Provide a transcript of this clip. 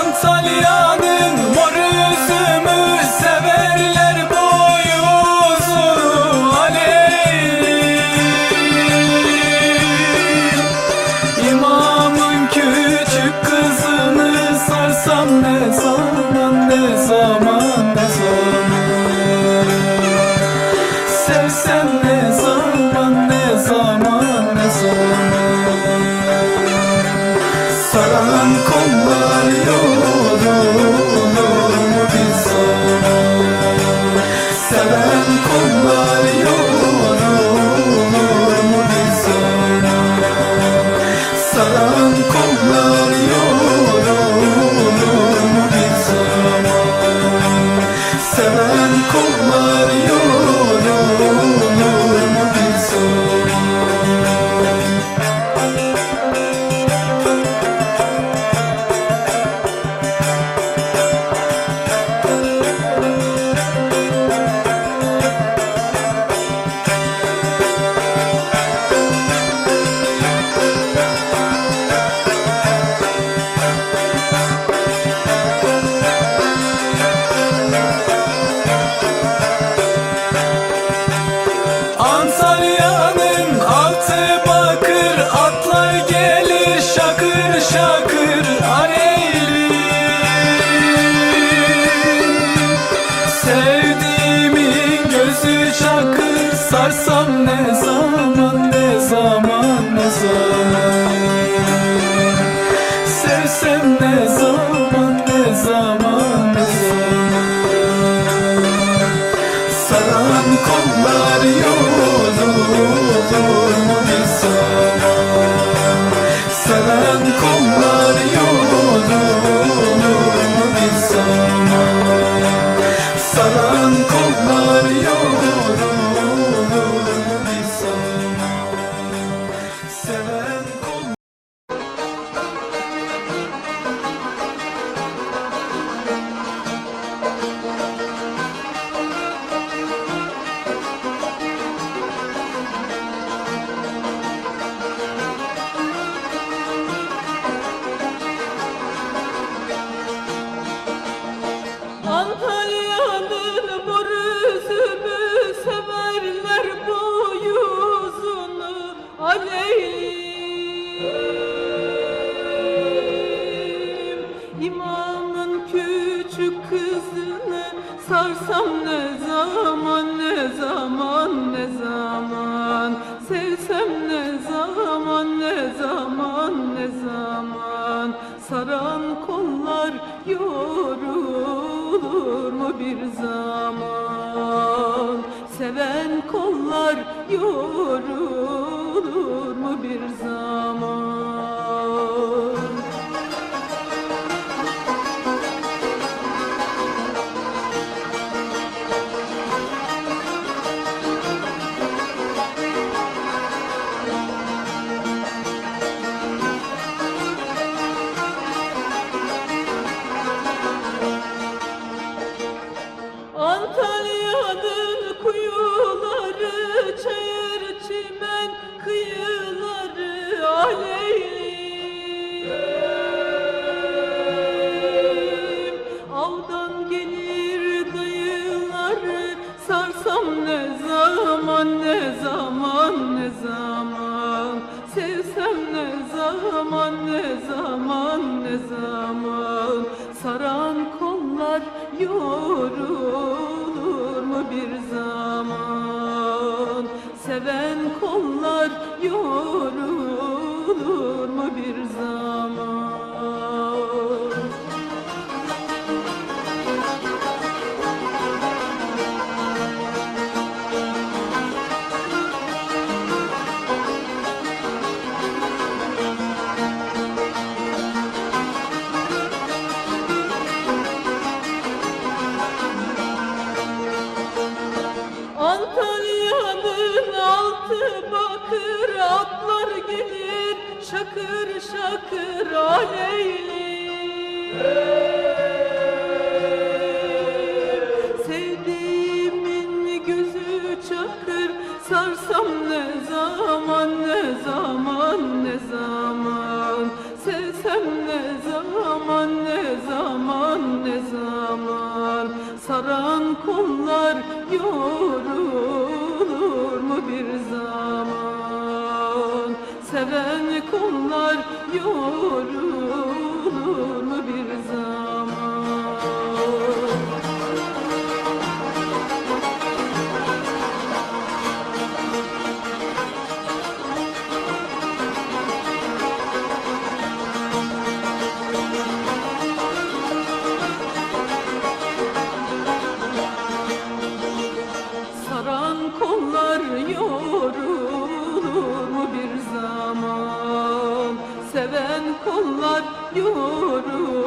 Antalya'nın mor üzümü severler boyu aleyh İmamın küçük kızını sarsam ne zaman ne zaman ne zaman? Sevsem ne zaman ne zaman ne zaman? Saran kollar yorulur şakır aleyli Sevdiğimin gözü şakır sarsam ne zaman ne zaman Saran kollar yorulur mu bir zaman? Seven kollar yorulur mu bir zaman Dünyanın kuyuları, çayır çimen kıyıları aleyhim. Avdan gelir dayıları, sarsam ne zaman, ne zaman, ne zaman? Sevsem ne zaman, ne zaman, ne zaman? Saran kollar yorulur bir zaman Seven kullar yorum şakır atlar gelir şakır şakır aleyli. Hey! yollar yorum yollar yürür